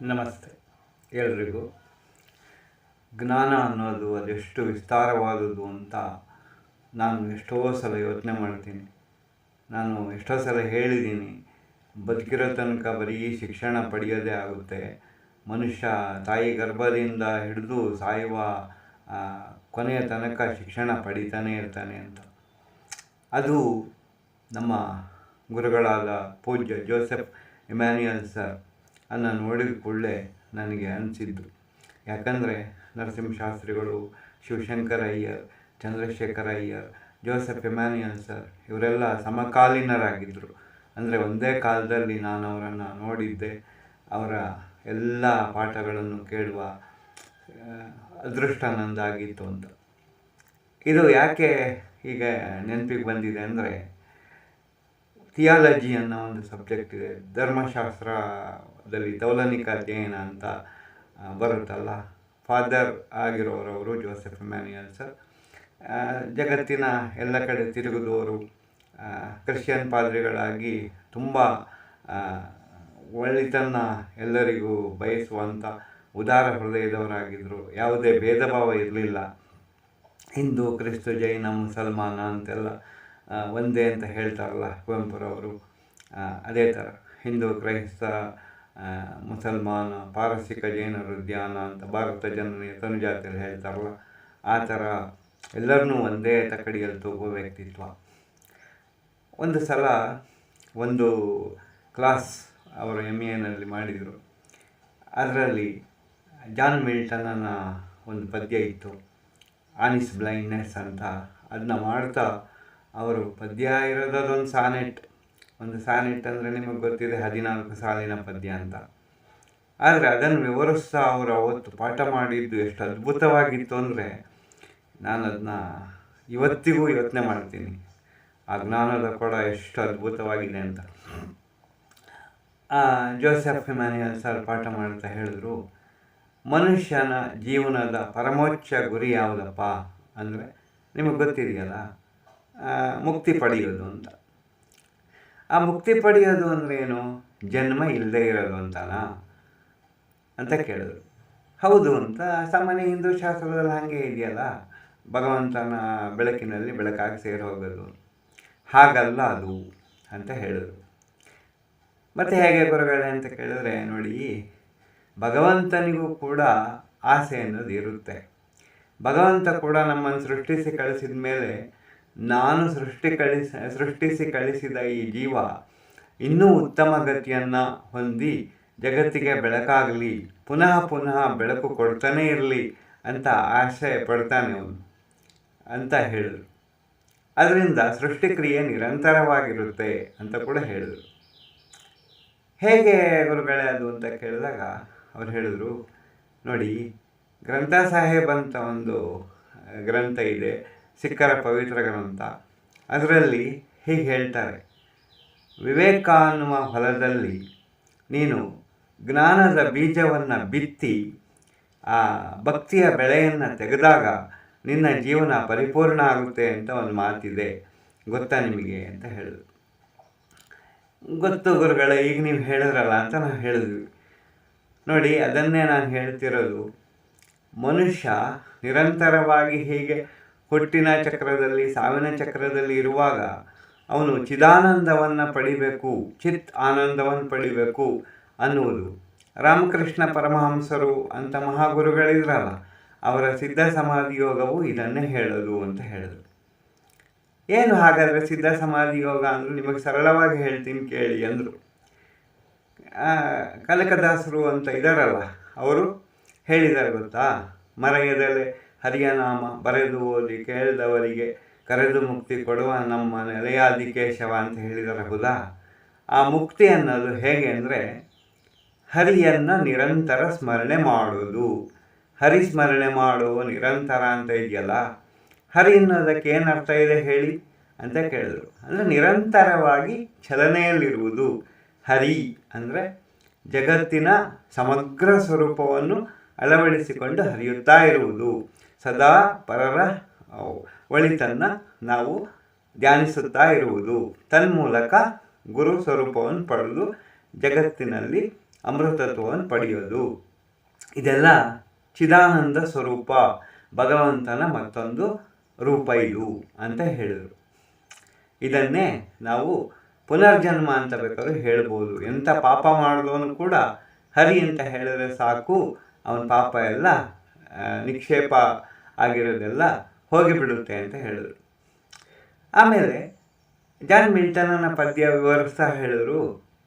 ನಮಸ್ತೆ. ಎಲ್ರಿಗೂ ಜ್ಞಾನ ಅನ್ನೋದು ಅದೆಷ್ಟು ವಿಸ್ತಾರವಾದದ್ದು ಅಂತ ನಾನು ಎಷ್ಟೋ ಸಲ ಯೋಚನೆ ಮಾಡ್ತೀನಿ. ನಾನು ಎಷ್ಟೋ ಸಲ ಹೇಳಿದ್ದೀನಿ, ಬದುಕಿರೋ ತನಕ ಬರೀ ಶಿಕ್ಷಣ ಪಡೆಯೋದೇ ಆಗುತ್ತೆ. ಮನುಷ್ಯ ತಾಯಿ ಗರ್ಭದಿಂದ ಹಿಡಿದು ಸಾಯುವ ಕೊನೆಯ ತನಕ ಶಿಕ್ಷಣ ಪಡಿತಾನೇ ಇರ್ತಾನೆ ಅಂತ. ಅದು ನಮ್ಮ ಗುರುಗಳಾದ ಪೂಜ್ಯ ಜೋಸೆಫ್ ಇಮ್ಯಾನ್ಯಲ್ ಸರ್ ಅನ್ನು ನೋಡಿದ ಕೂಡಲೇ ನನಗೆ ಅನಿಸಿದ್ದು. ಯಾಕಂದರೆ ನರಸಿಂಹಶಾಸ್ತ್ರಿಗಳು, Shivashankara Iyer, Chandrashekhara Iyer, Joseph Emmanuel sir ಇವರೆಲ್ಲ ಸಮಕಾಲೀನರಾಗಿದ್ದರು ಅಂದರೆ ಒಂದೇ ಕಾಲದಲ್ಲಿ ನಾನು ಅವರನ್ನು ನೋಡಿದ್ದೆ. ಅವರ ಎಲ್ಲ ಪಾಠಗಳನ್ನು ಕೇಳುವ ಅದೃಷ್ಟ ನಂದಾಗಿತ್ತು ಅಂತ. ಇದು ಯಾಕೆ ಈಗ ನೆನಪಿಗೆ ಬಂದಿದೆ ಅಂದರೆ ಥಿಯಾಲಜಿ ಅನ್ನೋ ಒಂದು ಸಬ್ಜೆಕ್ಟ್ ಇದೆ. ಧರ್ಮಶಾಸ್ತ್ರದಲ್ಲಿ ತೌಲನಿಕ ಅಧ್ಯಯನ ಅಂತ ಬರುತ್ತಲ್ಲ. ಫಾದರ್ ಆಗಿರೋರವರು ಜೋಸೆಫ್ ಮ್ಯಾನ್ಯಲ್ ಸರ್ ಜಗತ್ತಿನ ಎಲ್ಲ ಕಡೆ ತಿರುಗಿದವರು ಕ್ರಿಶ್ಚಿಯನ್ ಪಾದ್ರಿಗಳಾಗಿ ತುಂಬ ಒಳ್ಳಿತನ್ನ ಒಳ್ಳೆತನ ಎಲ್ಲರಿಗೂ ಬಯಸುವಂಥ ಉದಾರ ಹೃದಯದವರಾಗಿದ್ದರು ಯಾವುದೇ ಭೇದ ಭಾವ ಇರಲಿಲ್ಲ. ಹಿಂದೂ, ಕ್ರಿಸ್ತು, ಜೈನ, ಮುಸಲ್ಮಾನ ಅಂತೆಲ್ಲ ಒಂದೇ ಅಂತ ಹೇಳ್ತಾರಲ್ಲ ಕುವೆಂಪುರವರು. ಅದೇ ಥರ ಹಿಂದೂ, ಕ್ರೈಸ್ತ ಮುಸಲ್ಮಾನ, ಪಾರಸಿಕ ಜೈನರು, ಧ್ಯಾನ ಅಂತ ಭಾರತ ಜನನಿಯ ತನುಜಾತಿಯಲ್ಲಿ ಹೇಳ್ತಾರಲ್ಲ, ಆ ಥರ ಎಲ್ಲರನ್ನೂ ಒಂದೇ ತಕ್ಕಡಿಯಲ್ಲಿ ತೂಗುವ ವ್ಯಕ್ತಿತ್ವ. ಒಂದು ಸಲ ಒಂದು ಕ್ಲಾಸ್ ಅವರು ಎಂ ಎನಲ್ಲಿ ಮಾಡಿದರು. ಅದರಲ್ಲಿ ಜಾನ್ ಮಿಲ್ಟನ್ನ ಒಂದು ಪದ್ಯ ಇತ್ತು, ಆನಿಸ್ ಬ್ಲೈಂಡ್ನೆಸ್ ಅಂತ. ಅದನ್ನ ಮಾಡ್ತಾ ಅವರು, ಪದ್ಯ ಇರೋದು ಅದೊಂದು ಸಾನೆಟ್. ಒಂದು ಸಾನೆಟ್ ಅಂದರೆ ನಿಮಗೆ ಗೊತ್ತಿದೆ ಹದಿನಾಲ್ಕು ಸಾಲಿನ ಪದ್ಯ ಅಂತ. ಆದರೆ ಅದನ್ನು ವಿವರಿಸ್ತಾ ಅವರು ಅವತ್ತು ಪಾಠ ಮಾಡಿದ್ದು ಎಷ್ಟು ಅದ್ಭುತವಾಗಿತ್ತು ಅಂದರೆ ನಾನು ಅದನ್ನ ಇವತ್ತಿಗೂ ಯೋಚನೆ ಮಾಡ್ತೀನಿ. ಆ ಜ್ಞಾನದ ಕೊಡ ಎಷ್ಟು ಅದ್ಭುತವಾಗಿದೆ ಅಂತ. ಜೋಸೆಫ್ ಇಮ್ಯಾನ್ಯುಯಲ್ ಸರ್ ಪಾಠ ಮಾಡ್ತಾ ಹೇಳಿದ್ರು, ಮನುಷ್ಯನ ಜೀವನದ ಪರಮೋಚ್ಚ ಗುರಿ ಯಾವುದಪ್ಪ? ಅಂದರೆ ನಿಮಗೆ ಗೊತ್ತಿದೆಯಲ್ಲ ಮುಕ್ತಿ ಪಡೆಯೋದು ಅಂತ. ಆ ಮುಕ್ತಿ ಪಡೆಯೋದು ಅಂದರೆ ಏನು? ಜನ್ಮ ಇಲ್ಲದೆ ಇರೋದು ಅಂತನಾ? ಅಂತ ಕೇಳಿದ್ರು. ಹೌದು ಅಂತ. ಸಾಮಾನ್ಯ ಹಿಂದೂ ಶಾಸ್ತ್ರದಲ್ಲಿ ಹಾಗೆ ಇದೆಯಲ್ಲ? ಭಗವಂತನ ಬೆಳಕಿನಲ್ಲಿ ಬೆಳಕಾಗಿ ಸೇರಿ ಹೋಗೋದು. ಹಾಗಲ್ಲ ಅದು ಅಂತ ಹೇಳಿದ್ರು. ಮತ್ತೆ ಹೇಗೆ ಗುರುಗಳೇ ಅಂತ ಕೇಳಿದ್ರೆ, ನೋಡಿ, ಭಗವಂತನಿಗೂ ಕೂಡ ಆಸೆ ಅನ್ನೋದು ಇರುತ್ತೆ. ಭಗವಂತ ಕೂಡ ನಮ್ಮನ್ನು ಸೃಷ್ಟಿಸಿ ಕಳಿಸಿದ ಮೇಲೆ ನಾನು ಸೃಷ್ಟಿ ಕಳಿಸ ಸೃಷ್ಟಿಸಿ ಕಳಿಸಿದ ಈ ಜೀವ ಇನ್ನೂ ಉತ್ತಮ ಗತಿಯನ್ನು ಹೊಂದಿ ಜಗತ್ತಿಗೆ ಬೆಳಕಾಗಲಿ, ಪುನಃ ಪುನಃ ಬೆಳಕು ಕೊಡ್ತಾನೇ ಇರಲಿ ಅಂತ ಆಶಯ ಪಡ್ತಾನೆ ಅವನು ಅಂತ ಹೇಳಿದರು. ಅದರಿಂದ ಸೃಷ್ಟಿಕ್ರಿಯೆ ನಿರಂತರವಾಗಿರುತ್ತೆ ಅಂತ ಕೂಡ ಹೇಳಿದರು. ಹೇಗೆ ಗುರುಗಳೇ ಅದು ಅಂತ ಕೇಳಿದಾಗ ಅವ್ರು ಹೇಳಿದರು, ನೋಡಿ, ಗ್ರಂಥ ಸಾಹೇಬ್ ಅಂತ ಒಂದು ಗ್ರಂಥ ಇದೆ. ಸಿಕ್ಕರ ಪವಿತ್ರ ಗ್ರಂಥ ಅದರಲ್ಲಿ ಹೀಗೆ ಹೇಳ್ತಾರೆ ವಿವೇಕ ಅನ್ನುವ ಹೊಲದಲ್ಲಿ ನೀನು ಜ್ಞಾನದ ಬೀಜವನ್ನು ಬಿತ್ತಿ, ಆ ಭಕ್ತಿಯ ಬೆಳೆಯನ್ನು ತೆಗೆದಾಗ ನಿನ್ನ ಜೀವನ ಪರಿಪೂರ್ಣ ಆಗುತ್ತೆ ಅಂತ ಒಂದು ಮಾತಿದೆ. ಗೊತ್ತಾ ನಿಮಗೆ? ಅಂತ ಹೇಳಿದ್ರು. ಗೊತ್ತು ಗುರುಗಳೇ, ಈಗ ನೀವು ಹೇಳಿದ್ರಲ್ಲ ಅಂತ ನಾವು ಹೇಳಿದ್ವಿ. ನೋಡಿ, ಅದನ್ನೇ ನಾನು ಹೇಳ್ತಿರೋದು, ಮನುಷ್ಯ ನಿರಂತರವಾಗಿ ಹೀಗೆ ಹುಟ್ಟಿನ ಚಕ್ರದಲ್ಲಿ, ಸಾವಿನ ಚಕ್ರದಲ್ಲಿ ಇರುವಾಗ ಅವನು ಚಿದಾನಂದವನ್ನು ಪಡಿಬೇಕು, ಚಿತ್ ಆನಂದವನ್ನು ಪಡಿಬೇಕು ಅನ್ನುವುದು. ರಾಮಕೃಷ್ಣ ಪರಮಹಂಸರು ಅಂತ ಮಹಾಗುರುಗಳಿದ್ರಲ್ಲ, ಅವರ ಸಿದ್ಧ ಸಮಾಧಿ ಯೋಗವು ಇದನ್ನೇ ಹೇಳೋದು ಅಂತ ಹೇಳಿದರು. ಏನು ಹಾಗಾದರೆ ಸಿದ್ಧ ಸಮಾಧಿ ಯೋಗ ಅಂದರು ನಿಮಗೆ ಸರಳವಾಗಿ ಹೇಳ್ತೀನಿ ಕೇಳಿ ಅಂದರು. ಕನಕದಾಸರು ಅಂತ ಇದ್ದಾರಲ್ಲ ಅವರು ಹೇಳಿದ್ದಾರೆ ಗೊತ್ತಾ ಮರ ಹರಿಯ ನಾಮ ಬರೆದು ಓದಿ ಕೇಳಿದವರಿಗೆ ಕರೆದು ಮುಕ್ತಿ ಕೊಡುವ ನಮ್ಮ ನೆಲೆಯಾದಿ ಕೇಶವ ಅಂತ ಹೇಳಿದರು ಹೌದಾ ಆ ಮುಕ್ತಿ ಅನ್ನೋದು ಹೇಗೆ ಅಂದರೆ, ಹರಿಯನ್ನು ನಿರಂತರ ಸ್ಮರಣೆ ಮಾಡೋದು ಹರಿ ಸ್ಮರಣೆ ಮಾಡುವ ನಿರಂತರ ಅಂತ ಇದೆಯಲ್ಲ, ಹರಿ ಅನ್ನೋದಕ್ಕೆ ಏನು ಅರ್ಥ ಇದೆ ಹೇಳಿ ಅಂತ ಕೇಳಿದರು. ಅಂದರೆ ನಿರಂತರವಾಗಿ ಚಲನೆಯಲ್ಲಿರುವುದು. ಹರಿ ಅಂದರೆ ಜಗತ್ತಿನ ಸಮಗ್ರ ಸ್ವರೂಪವನ್ನು ಅಳವಡಿಸಿಕೊಂಡು ಹರಿಯುತ್ತಾ ಇರುವುದು. ಸದಾ ಪರರ ಒಳಿತನ್ನು ನಾವು ಧ್ಯಾನಿಸುತ್ತಾ ಇರುವುದು. ತನ್ಮೂಲಕ ಗುರು ಸ್ವರೂಪವನ್ನು ಪಡೆದು ಜಗತ್ತಿನಲ್ಲಿ ಅಮೃತತ್ವವನ್ನು ಪಡೆಯೋದು. ಇದೆಲ್ಲ ಚಿದಾನಂದ ಸ್ವರೂಪ, ಭಗವಂತನ ಮತ್ತೊಂದು ರೂಪ ಇದು ಅಂತ ಹೇಳಿದರು. ಇದನ್ನೇ ನಾವು ಪುನರ್ಜನ್ಮ ಅಂತ ಬೇಕಾದ್ರೆ ಹೇಳ್ಬೋದು. ಎಂಥ ಪಾಪ ಮಾಡಿದವನು ಕೂಡ ಹರಿ ಅಂತ ಹೇಳಿದ್ರೆ ಸಾಕು. ಅವನ ಪಾಪ ಎಲ್ಲ ನಿಕ್ಷೇಪ ಆಗಿರೋದೆಲ್ಲ ಹೋಗಿಬಿಡುತ್ತೆ ಅಂತ ಹೇಳಿದರು. ಆಮೇಲೆ ಜಾನ್ ಮಿಲ್ಟನ್ನ ಪದ್ಯ ವಿವರಿಸ್ತಾ ಹೇಳಿದ್ರು.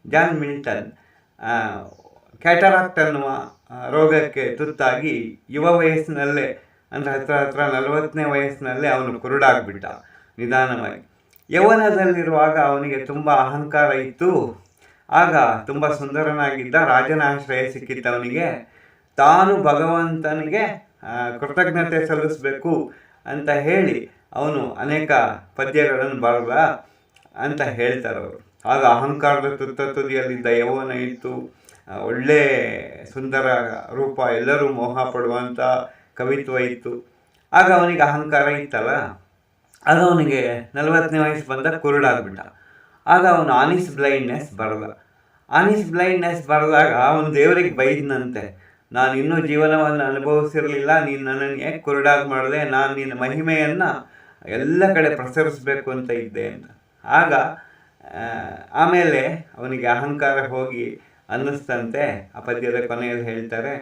ಜಾನ್ ಮಿಲ್ಟನ್ ಕ್ಯಾಟರಾಕ್ಟ್ ಅನ್ನುವ ರೋಗಕ್ಕೆ ತುತ್ತಾಗಿ ಯುವ ವಯಸ್ಸಿನಲ್ಲೇ, ಅಂದರೆ ಹತ್ರ ಹತ್ರ ನಲವತ್ತನೇ ವಯಸ್ಸಿನಲ್ಲೇ ಅವನು ಕುರುಡಾಗ್ಬಿಟ್ಟ, ನಿಧಾನವಾಗಿ. ಯೌವನದಲ್ಲಿರುವಾಗ ಅವನಿಗೆ ತುಂಬ ಅಹಂಕಾರ ಇತ್ತು. ಆಗ ತುಂಬ ಸುಂದರನಾಗಿದ್ದ ರಾಜನ ಆಶ್ರಯ ಸಿಕ್ಕಿತ್ತು ತಾನು ಭಗವಂತನಿಗೆ ಕೃತಜ್ಞತೆ ಸಲ್ಲಿಸಬೇಕು ಅಂತ ಹೇಳಿ ಅವನು ಅನೇಕ ಪದ್ಯಗಳನ್ನು ಬರೆದ ಅಂತ ಹೇಳ್ತಾರೆ ಅವರು. ಆಗ ಅಹಂಕಾರದ ತುತ್ತ ತುದಿಯಲ್ಲಿದ್ದ ಯೌವನ ಇತ್ತು ಒಳ್ಳೆ ಸುಂದರ ರೂಪ ಎಲ್ಲರೂ ಮೋಹ ಪಡುವಂಥ ಕವಿತ್ವ ಇತ್ತು. ಆಗ ಅವನಿಗೆ ಅಹಂಕಾರ ಇತ್ತಲ್ಲ, ಆಗ ಅವನಿಗೆ ನಲವತ್ತನೇ ವಯಸ್ಸು ಬಂದ ಕುರುಡಾಗ್ಬಿಟ್ಟ. ಆಗ ಅವನು ಆನಿಸ್ ಬ್ಲೈಂಡ್ನೆಸ್ ಬರೆದ. ಆನಿಸ್ ಬ್ಲೈಂಡ್ನೆಸ್ ಬರೆದಾಗ ಅವನು ದೇವರಿಗೆ ಬೈದನಂತೆ. ನಾನು ಇನ್ನೂ ಜೀವನವನ್ನು ಅನುಭವಿಸಿರಲಿಲ್ಲ, ನೀನು ನನ್ನನ್ನು ಯಾಕೆ ಕುರುಡಾಗಿ ಮಾಡಿದೆ ನಾನು ನಿನ್ನ ಮಹಿಮೆಯನ್ನು ಎಲ್ಲ ಕಡೆ ಪ್ರಸರಿಸಬೇಕು ಅಂತ ಇದ್ದೆ ಅಂತ. ಆಗ ಆಮೇಲೆ ಅವನಿಗೆ ಅಹಂಕಾರ ಹೋಗಿ ಅನ್ನಿಸ್ತಂತೆ. ಆ ಪದ್ಯದ ಕೊನೆಯಲ್ಲಿ ಹೇಳ್ತಾರೆ,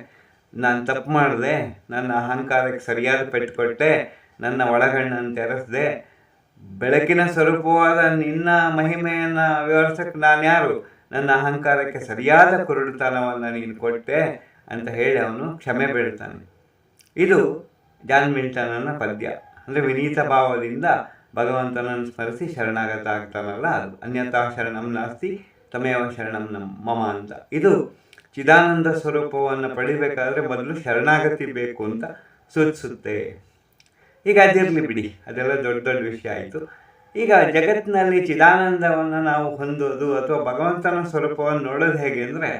ನಾನು ತಪ್ಪು ಮಾಡಿದೆ, ನನ್ನ ಅಹಂಕಾರಕ್ಕೆ ಸರಿಯಾದ ಪೆಟ್ಟು ಕೊಟ್ಟೆ, ನನ್ನ ಒಳಗಣ್ಣನ್ನು ತೆರೆಸಿದೆ. ಬೆಳಕಿನ ಸ್ವರೂಪವಾದ ನಿನ್ನ ಮಹಿಮೆಯನ್ನು ವಿವರಿಸಕ್ಕೆ ನಾನು ಯಾರು? ನನ್ನ ಅಹಂಕಾರಕ್ಕೆ ಸರಿಯಾದ ಕುರುಡುತನವನ್ನು ನೀನು ಕೊಟ್ಟೆ. ಅಂತ ಹೇಳಿ ಅವನು ಕ್ಷಮೆ ಬೇಡ್ತಾನೆ ಇದು ಜಾನ್ ಮಿಲ್ಟನನ ಪದ್ಯ. ಅಂದರೆ ವಿನೀತ ಭಾವದಿಂದ ಭಗವಂತನನ್ನು ಸ್ಮರಿಸಿ ಶರಣಾಗತ ಆಗ್ತಾನಲ್ಲ ಅದು. ಅನ್ಯಥಾ ಶರಣಂ ನಾಸ್ತಿ, ತಮೇವ ಶರಣಂ ನಮ್ ಮಮ ಅಂತ. ಇದು ಚಿದಾನಂದ ಸ್ವರೂಪವನ್ನು ಪಡಿಬೇಕಾದ್ರೆ ಮೊದಲು ಶರಣಾಗತಿ ಬೇಕು ಅಂತ ಸೂಚಿಸುತ್ತೆ. ಈಗ ಅದಿರಲಿ ಬಿಡಿ. ಅದೆಲ್ಲ ದೊಡ್ಡ ದೊಡ್ಡ ವಿಷಯ ಆಯಿತು. ಈಗ ಜಗತ್ತಿನಲ್ಲಿ ಚಿದಾನಂದವನ್ನು ನಾವು ಹೊಂದೋದು ಅಥವಾ ಭಗವಂತನ ಸ್ವರೂಪವನ್ನು ನೋಡೋದು ಹೇಗೆ ಅಂದರೆ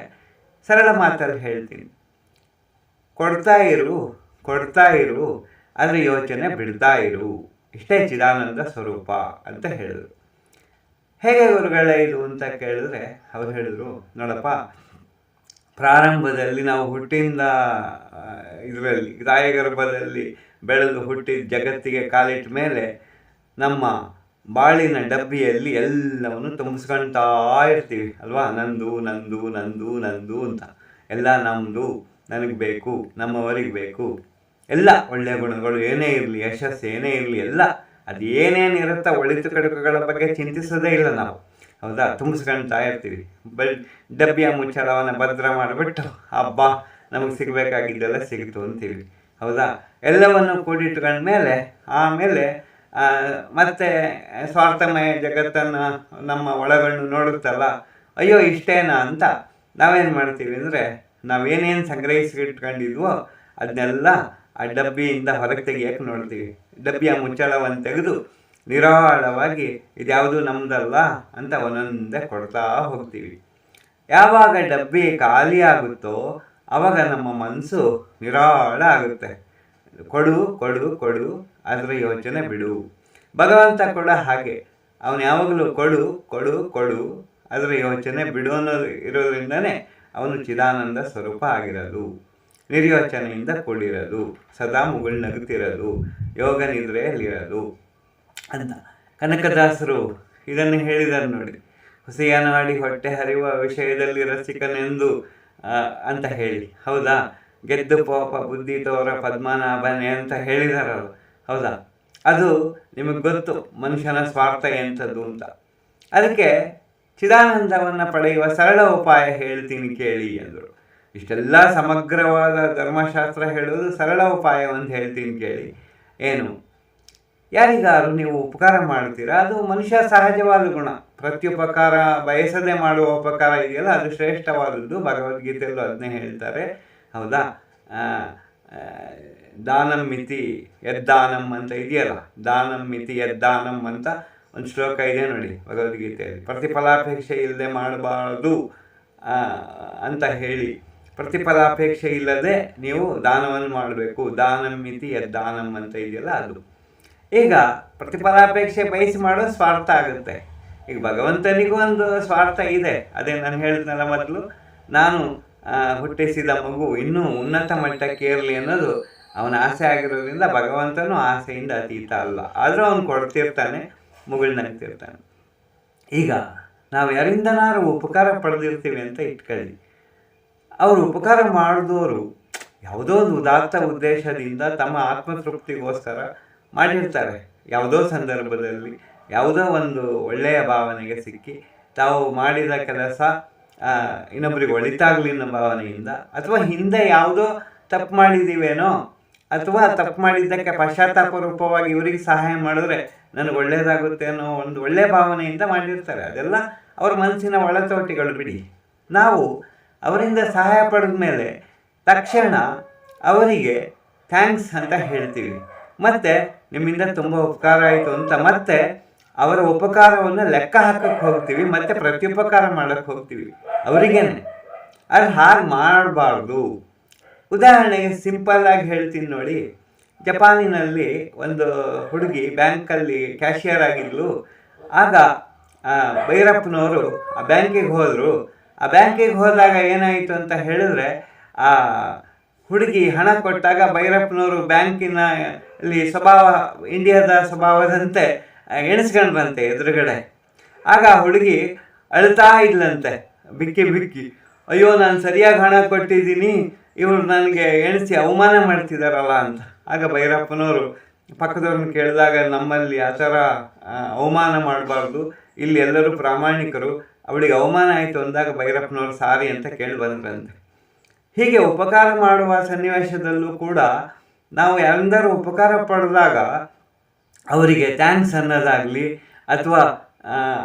ಸರಳ ಮಾತಲ್ಲಿ ಹೇಳ್ತೀನಿ. ಕೊಡ್ತಾ ಇರು ಕೊಡ್ತಾ ಇರು, ಅದರ ಯೋಚನೆ ಬಿಡ್ತಾ ಇರು. ಇಷ್ಟೇ ಚಿದಾನಂದ ಸ್ವರೂಪ ಅಂತ ಹೇಳಿದರು. ಹೇಗೆ ಗುರುಗಳೇ ಇದು ಅಂತ ಕೇಳಿದ್ರೆ ಅವ್ರು ಹೇಳಿದ್ರು, ನೋಡಪ್ಪ, ಪ್ರಾರಂಭದಲ್ಲಿ ನಾವು ಹುಟ್ಟಿಂದ ಇದರಲ್ಲಿ ರಾಯಗರ್ಭದಲ್ಲಿ ಬೆಳೆದು ಹುಟ್ಟಿದ ಜಗತ್ತಿಗೆ ಕಾಲಿಟ್ಟ ಮೇಲೆ ನಮ್ಮ ಬಾಳಿನ ಡಬ್ಬಿಯಲ್ಲಿ ಎಲ್ಲವನ್ನು ತುಂಬಿಸ್ಕೊಳ್ತಾ ಇರ್ತೀವಿ, ಅಲ್ವಾ? ನಂದು ನಂದು ನಂದು ನಂದು ಅಂತ. ಎಲ್ಲ ನಮ್ಮದು ನನಗೆ ಬೇಕು, ನಮ್ಮವರಿಗೆ ಬೇಕು. ಎಲ್ಲ ಒಳ್ಳೆಯ ಗುಣಗಳು ಏನೇ ಇರಲಿ, ಯಶಸ್ಸು ಏನೇ ಇರಲಿ, ಎಲ್ಲ ಅದು ಏನೇನಿರುತ್ತೋ ಒಳಿತು ಕಡುಕುಗಳ ಬಗ್ಗೆ ಚಿಂತಿಸೋದೇ ಇಲ್ಲ ನಾವು. ಹೌದಾ? ತುಂಬಿಸ್ಕೊಳ್ತಾ ಇರ್ತೀವಿ ಬಲ್ ಡಬ್ಬಿಯ ಮುಚ್ಚಳವನ್ನು ಭದ್ರ ಮಾಡಿಬಿಟ್ಟು ಹಬ್ಬ ನಮಗೆ ಸಿಗಬೇಕಾಗಿದ್ದೆಲ್ಲ ಸಿಗಿತು ಅಂತೀವಿ. ಹೌದಾ? ಎಲ್ಲವನ್ನು ಕೂಡಿಟ್ಕೊಂಡ್ಮೇಲೆ ಆಮೇಲೆ ಮತ್ತೆ ಸ್ವಾರ್ಥಮಯ ಜಗತ್ತನ್ನು ನಮ್ಮ ಒಳಗಣ್ಣು ನೋಡುತ್ತಲ್ಲ, ಅಯ್ಯೋ, ಇಷ್ಟೇನಾ? ಅಂತ ನಾವೇನು ಮಾಡ್ತೀವಿ ಅಂದರೆ ನಾವೇನೇನು ಸಂಗ್ರಹಿಸಿಟ್ಕೊಂಡಿದ್ವೋ ಅದನ್ನೆಲ್ಲ ಆ ಡಬ್ಬಿಯಿಂದ ಹೊರಗೆ ತೆಗಿಯೋಕೆ ನೋಡ್ತೀವಿ. ಡಬ್ಬಿಯ ಮುಚ್ಚಳವನ್ನು ತೆಗೆದು ನಿರಾಳವಾಗಿ ಇದ್ಯಾವುದು ನಮ್ಮದಲ್ಲ ಅಂತ ಒಂದೊಂದೇ ಕೊಡ್ತಾ ಹೋಗ್ತೀವಿ. ಯಾವಾಗ ಡಬ್ಬಿ ಖಾಲಿ ಆಗುತ್ತೋ ಆವಾಗ ನಮ್ಮ ಮನಸ್ಸು ನಿರಾಳ ಆಗುತ್ತೆ. ಕೊಡು ಕೊಡು ಕೊಡು, ಅದರ ಯೋಚನೆ ಬಿಡು. ಭಗವಂತ ಕೂಡ ಹಾಗೆ ಅವನು ಯಾವಾಗಲೂ ಕೊಡು ಕೊಡು ಕೊಡು, ಅದರ ಯೋಚನೆ ಬಿಡು ಅನ್ನೋದು ಇರೋದ್ರಿಂದನೇ ಅವನು ಚಿದಾನಂದ ಸ್ವರೂಪ ಆಗಿರಲು ನಿರ್ಯೋಚನೆಯಿಂದ ಕೂಡಿರಲು, ಸದಾ ಮುಗುಳು ನಗುತ್ತಿರಲು, ಯೋಗ ನಿದ್ರೆಯಲ್ಲಿರಲು. ಅಂತ ಕನಕದಾಸರು ಇದನ್ನು ಹೇಳಿದರು ನೋಡಿ. ಹುಸಿಯನಾಡಿ ಹೊಟ್ಟೆ ಹರಿಯುವ ವಿಷಯದಲ್ಲಿ ರಸಿಕನೆಂದು ಅಂತ ಹೇಳಿ. ಹೌದಾ? ಗೆದ್ದು ಪೋಪ ಬುದ್ಧಿ ತೋರ ಪದ್ಮನಾಭನೆ ಅಂತ ಹೇಳಿದಾರಲ್ಲ ಹೌದಾ? ಅದು ನಿಮಗೆ ಗೊತ್ತು, ಮನುಷ್ಯನ ಸ್ವಾರ್ಥ ಎಂಥದ್ದು ಅಂತ. ಅದಕ್ಕೆ ಚಿದಾನಂದವನ್ನು ಪಡೆಯುವ ಸರಳ ಉಪಾಯ ಹೇಳ್ತೀನಿ ಕೇಳಿ ಎಂದರು. ಇಷ್ಟೆಲ್ಲ ಸಮಗ್ರವಾದ ಧರ್ಮಶಾಸ್ತ್ರ ಹೇಳೋದು ಸರಳ ಉಪಾಯ ಒಂದು ಹೇಳ್ತೀನಿ ಕೇಳಿ. ಏನು? ಯಾರಿಗಾರು ನೀವು ಉಪಕಾರ ಮಾಡ್ತೀರಾ ಅದು ಮನುಷ್ಯ ಸಹಜವಾದ ಗುಣ. ಪ್ರತ್ಯುಪಕಾರ, ಬಯಸದೆ ಮಾಡುವ ಉಪಕಾರ ಇದೆಯಲ್ಲ, ಅದು ಶ್ರೇಷ್ಠವಾದದ್ದು. ಭಗವದ್ಗೀತೆಯಲ್ಲೂ ಅದನ್ನೇ ಹೇಳ್ತಾರೆ. ಹೌದಾ? ದಾನಂ ಮಿತಿ ಯದ್ದಾನಂ ಅಂತ ಇದೆಯಲ್ಲ? ದಾನಂ ಮಿತಿ ಯದ್ದಾನಂ ಅಂತ ಒಂದು ಶ್ಲೋಕ ಇದೆ ನೋಡಿ, ಭಗವದ್ಗೀತೆಯಲ್ಲಿ. ಪ್ರತಿಫಲಾಪೇಕ್ಷೆ ಇಲ್ಲದೆ ಮಾಡಬಾರದು ಅಂತ ಹೇಳಿ. ಪ್ರತಿಫಲಾಪೇಕ್ಷೆ ಇಲ್ಲದೆ ನೀವು ದಾನವನ್ನು ಮಾಡಬೇಕು. ದಾನಂ ಮಿತಿ ಯದ್ದಾನಂ ಅಂತ ಇದೆಯಲ್ಲ ಅದು. ಈಗ ಪ್ರತಿಫಲಾಪೇಕ್ಷೆ ಬಯಸಿ ಮಾಡೋದು ಸ್ವಾರ್ಥ ಆಗುತ್ತೆ. ಈಗ ಭಗವಂತನಿಗೂ ಒಂದು ಸ್ವಾರ್ಥ ಇದೆ. ಅದೇ ನಾನು ಹೇಳಿದ್ನಲ್ಲ ಮೊದಲು, ನಾನು ಹುಟ್ಟಿಸಿದ ಮಗು ಇನ್ನೂ ಉನ್ನತ ಮಟ್ಟಕ್ಕೆ ಇರಲಿ ಅನ್ನೋದು ಅವನ ಆಸೆ ಆಗಿರೋದ್ರಿಂದ ಭಗವಂತನೂ ಆಸೆಯಿಂದ ಅತೀತ ಅಲ್ಲ. ಆದರೂ ಅವನು ಕೊಡ್ತಿರ್ತಾನೆ. ಮುಗುಳ್ನಗ್ತಿರ್ತಾನೆ ಈಗ ನಾವು ಯಾರಿಂದನಾರು ಉಪಕಾರ ಪಡೆದಿರ್ತೀವಿ ಅಂತ ಇಟ್ಕೊಳ್ಳಿ. ಅವರು ಉಪಕಾರ ಮಾಡಿದವರು ಯಾವುದೋ ಒಂದು ಉದಾತ್ತ ಉದ್ದೇಶದಿಂದ ತಮ್ಮ ಆತ್ಮತೃಪ್ತಿಗೋಸ್ಕರ ಮಾಡಿರ್ತಾರೆ. ಯಾವುದೋ ಸಂದರ್ಭದಲ್ಲಿ ಯಾವುದೋ ಒಂದು ಒಳ್ಳೆಯ ಭಾವನೆಗೆ ಸಿಕ್ಕಿ ತಾವು ಮಾಡಿದ ಕೆಲಸ ಇನ್ನೊಬ್ಬರಿಗೆ ಒಳಿತಾಗಲಿ ಅನ್ನೋ ಭಾವನೆಯಿಂದ ಅಥವಾ ಹಿಂದೆ ಯಾವುದೋ ತಪ್ಪು ಮಾಡಿದ್ದೀವೇನೋ ಅಥವಾ ತಪ್ಪು ಮಾಡಿದ್ದಕ್ಕೆ ಪಶ್ಚಾತ್ತಾಪ ರೂಪವಾಗಿ ಇವರಿಗೆ ಸಹಾಯ ಮಾಡಿದ್ರೆ ನನಗೆ ಒಳ್ಳೆಯದಾಗುತ್ತೆ ಅನ್ನೋ ಒಂದು ಒಳ್ಳೆಯ ಭಾವನೆಯಿಂದ ಮಾಡಿರ್ತಾರೆ. ಅದೆಲ್ಲ ಅವ್ರ ಮನಸ್ಸಿನ ಒಳತೋಟಿಗಳು ಬಿಡಿ. ನಾವು ಅವರಿಂದ ಸಹಾಯ ಪಡೆದ ಮೇಲೆ ತಕ್ಷಣ ಅವರಿಗೆ ಥ್ಯಾಂಕ್ಸ್ ಅಂತ ಹೇಳ್ತೀವಿ. ಮತ್ತು ನಿಮ್ಮಿಂದ ತುಂಬ ಉಪಕಾರ ಆಯಿತು ಅಂತ ಮತ್ತೆ ಅವರ ಉಪಕಾರವನ್ನು ಲೆಕ್ಕ ಹಾಕಕ್ಕೆ ಹೋಗ್ತೀವಿ ಮತ್ತು ಪ್ರತ್ಯುಪಕಾರ ಮಾಡೋಕ್ಕೆ ಹೋಗ್ತೀವಿ. ಅವರಿಗೇನೆ. ಅದು ಹಾಗೆ ಮಾಡಬಾರ್ದು. ಉದಾಹರಣೆಗೆ ಸಿಂಪಲ್ ಆಗಿ ಹೇಳ್ತೀನಿ ನೋಡಿ. ಜಪಾನಿನಲ್ಲಿ ಒಂದು ಹುಡುಗಿ ಬ್ಯಾಂಕಲ್ಲಿ ಕ್ಯಾಶಿಯರ್ ಆಗಿದ್ಲು. ಆಗ ಭೈರಪ್ಪನವರು ಆ ಬ್ಯಾಂಕಿಗೆ ಹೋದರು. ಆ ಬ್ಯಾಂಕಿಗೆ ಹೋದಾಗ ಏನಾಯಿತು ಅಂತ ಹೇಳಿದ್ರೆ, ಆ ಹುಡುಗಿ ಹಣ ಕೊಟ್ಟಾಗ ಭೈರಪ್ಪನವರು ಬ್ಯಾಂಕಿನ ಅಲ್ಲಿ ಸ್ವಭಾವ, ಇಂಡಿಯಾದ ಸ್ವಭಾವದಂತೆ ಎಣಿಸ್ಕೊಂಡ್ರಂತೆ ಎದುರುಗಡೆ. ಆಗ ಹುಡುಗಿ ಅಳ್ತಾ ಇದ್ಲಂತೆ, ಬಿಕ್ಕಿ ಬಿಕ್ಕಿ. ಅಯ್ಯೋ, ನಾನು ಸರಿಯಾಗಿ ಹಣ ಕೊಟ್ಟಿದ್ದೀನಿ. ಇವರು ನನಗೆ ಎಣಿಸಿ ಅವಮಾನ ಮಾಡ್ತಿದ್ದಾರಲ್ಲ ಅಂತ. ಆಗ ಭೈರಪ್ಪನವರು ಪಕ್ಕದವ್ರನ್ನ ಕೇಳಿದಾಗ ನಮ್ಮಲ್ಲಿ ಆ ಥರ ಅವಮಾನ ಮಾಡಬಾರ್ದು. ಇಲ್ಲಿ ಎಲ್ಲರೂ ಪ್ರಾಮಾಣಿಕರು. ಅವಳಿಗೆ ಅವಮಾನ ಆಯಿತು ಅಂದಾಗ ಭೈರಪ್ಪನವರು ಸಾರಿ ಅಂತ ಕೇಳಿ ಬಂದ್ರಂತೆ. ಹೀಗೆ ಉಪಕಾರ ಮಾಡುವ ಸನ್ನಿವೇಶದಲ್ಲೂ ಕೂಡ ನಾವು ಯಾರಂದರೂ ಉಪಕಾರ ಪಡೆದಾಗ ಅವರಿಗೆ ಥ್ಯಾಂಕ್ಸ್ ಅನ್ನೋದಾಗಲಿ ಅಥವಾ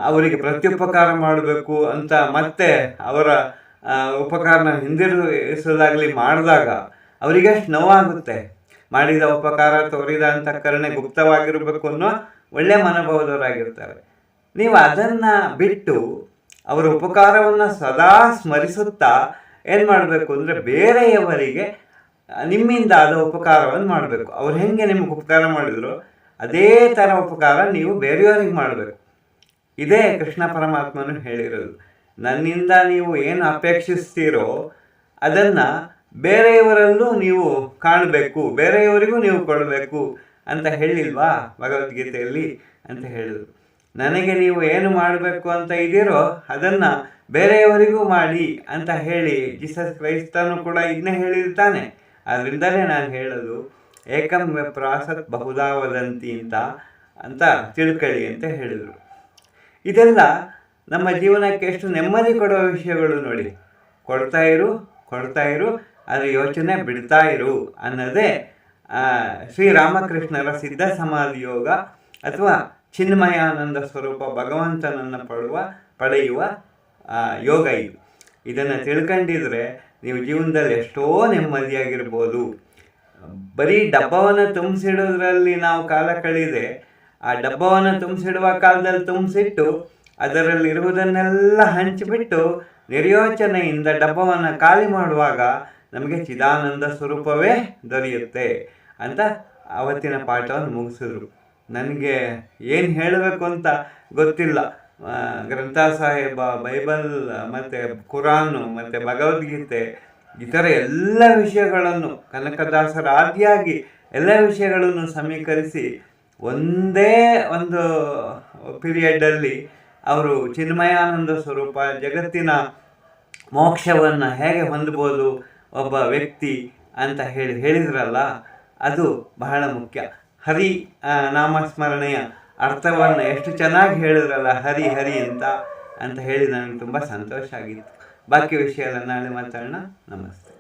ಅವರಿಗೆ ಪ್ರತ್ಯುಪಕಾರ ಮಾಡಬೇಕು ಅಂತ ಮತ್ತೆ ಅವರ ಉಪಕಾರನ ಹಿಂದಿರುಗಿಸೋದಾಗಲಿ ಮಾಡಿದಾಗ ಅವರಿಗೆ ಅಷ್ಟು ನೋವಾಗುತ್ತೆ. ಮಾಡಿದ ಉಪಕಾರ ತೋರಿದ ಅಂತ ಕರುಣೆ ಗುಪ್ತವಾಗಿರಬೇಕು ಅನ್ನೋ ಒಳ್ಳೆ ಮನೋಭಾವದವರಾಗಿರ್ತಾರೆ. ನೀವು ಅದನ್ನು ಬಿಟ್ಟು ಅವರ ಉಪಕಾರವನ್ನು ಸದಾ ಸ್ಮರಿಸುತ್ತಾ ಏನು ಮಾಡಬೇಕು ಅಂದರೆ ಬೇರೆಯವರಿಗೆ ನಿಮ್ಮಿಂದ ಆದ ಉಪಕಾರವನ್ನು ಮಾಡಬೇಕು. ಅವ್ರು ಹೆಂಗೆ ನಿಮಗೆ ಉಪಕಾರ ಮಾಡಿದ್ರು ಅದೇ ಥರ ಉಪಕಾರ ನೀವು ಬೇರೆಯವರಿಗೆ ಮಾಡಬೇಕು. ಇದೇ ಕೃಷ್ಣ ಪರಮಾತ್ಮನು ಹೇಳಿರೋದು. ನನ್ನಿಂದ ನೀವು ಏನು ಅಪೇಕ್ಷಿಸ್ತೀರೋ ಅದನ್ನು ಬೇರೆಯವರಲ್ಲೂ ನೀವು ಕಾಣಬೇಕು, ಬೇರೆಯವರಿಗೂ ನೀವು ಕೊಡಬೇಕು ಅಂತ ಹೇಳಿಲ್ವಾ ಭಗವದ್ಗೀತೆಯಲ್ಲಿ ಅಂತ ಹೇಳಿದರು. ನನಗೆ ನೀವು ಏನು ಮಾಡಬೇಕು ಅಂತ ಇದ್ದೀರೋ ಅದನ್ನು ಬೇರೆಯವರಿಗೂ ಮಾಡಿ ಅಂತ ಹೇಳಿ ಜೀಸಸ್ ಕ್ರೈಸ್ತನು ಕೂಡ ಇದನ್ನೇ ಹೇಳಿರ್ತಾನೆ. ಅದರಿಂದಲೇ ನಾನು ಹೇಳೋದು, ಏಕಂ ಪ್ರಾಸತ್ ಬಹುದಾ ವದಂತಿ ಅಂತ ಅಂತ ತಿಳ್ಕೊಳ್ಳಿ ಅಂತ ಹೇಳಿದರು. ಇದೆಲ್ಲ ನಮ್ಮ ಜೀವನಕ್ಕೆ ಎಷ್ಟು ನೆಮ್ಮದಿ ಕೊಡುವ ವಿಷಯಗಳು ನೋಡಿ. ಕೊಡ್ತಾ ಇರು ಕೊಡ್ತಾ ಇರು ಅದರ ಯೋಚನೆ ಬಿಡ್ತಾ ಇರು ಅನ್ನೋದೇ ಶ್ರೀರಾಮಕೃಷ್ಣರ ಸಿದ್ಧ ಸಮಾಧಿ ಯೋಗ ಅಥವಾ ಚಿನ್ಮಯಾನಂದ ಸ್ವರೂಪ ಭಗವಂತನನ್ನು ಪಡುವ, ಪಡೆಯುವ ಯೋಗ ಇದು. ಇದನ್ನು ತಿಳ್ಕೊಂಡಿದ್ರೆ ನೀವು ಜೀವನದಲ್ಲಿ ಎಷ್ಟೋ ನೆಮ್ಮದಿಯಾಗಿರ್ಬೋದು. ಬರೀ ಡಬ್ಬವನ್ನು ತುಂಬಿಸಿಡೋದ್ರಲ್ಲಿ ನಾವು ಕಾಲ ಕಳೆದೆ, ಆ ಡಬ್ಬವನ್ನು ತುಂಬಿಸಿಡುವ ಕಾಲದಲ್ಲಿ ತುಂಬಿಸಿಟ್ಟು ಅದರಲ್ಲಿರುವುದನ್ನೆಲ್ಲ ಹಂಚಿಬಿಟ್ಟು ನಿರ್ಯೋಚನೆಯಿಂದ ಡಬ್ಬವನ್ನು ಖಾಲಿ ಮಾಡುವಾಗ ನಮಗೆ ಚಿದಾನಂದ ಸ್ವರೂಪವೇ ದೊರೆಯುತ್ತೆ ಅಂತ ಆವತ್ತಿನ ಪಾಠವನ್ನು ಮುಗಿಸಿದ್ರು. ನನಗೆ ಏನು ಹೇಳಬೇಕು ಅಂತ ಗೊತ್ತಿಲ್ಲ. ಗ್ರಂಥ ಸಾಹೇಬ, ಬೈಬಲ್, ಮತ್ತು ಕುರಾನು, ಮತ್ತು ಭಗವದ್ಗೀತೆ, ಇತರ ಎಲ್ಲ ವಿಷಯಗಳನ್ನು ಕನಕದಾಸರ ಆದಿಯಾಗಿ ಎಲ್ಲ ವಿಷಯಗಳನ್ನು ಸಮೀಕರಿಸಿ ಒಂದೇ ಒಂದು ಪೀರಿಯಡಲ್ಲಿ ಅವರು ಚಿನ್ಮಯಾನಂದ ಸ್ವರೂಪ, ಜಗತ್ತಿನ ಮೋಕ್ಷವನ್ನು ಹೇಗೆ ಹೊಂದಬೋದು ಒಬ್ಬ ವ್ಯಕ್ತಿ ಅಂತ ಹೇಳಿ ಹೇಳಿದ್ರಲ್ಲ, ಅದು ಬಹಳ ಮುಖ್ಯ. ಹರಿ ನಾಮಸ್ಮರಣೆಯ ಅರ್ಥವನ್ನು ಎಷ್ಟು ಚೆನ್ನಾಗಿ ಹೇಳಿದ್ರಲ್ಲ, ಹರಿ ಹರಿ ಅಂತ ಅಂತ ಹೇಳಿ ನನಗೆ ತುಂಬ ಸಂತೋಷ ಆಗಿತ್ತು. ಬಾಕಿ ವಿಷಯ ಎಲ್ಲ ನಾಳೆ ಮಾತಾಡೋಣ. ನಮಸ್ತೆ.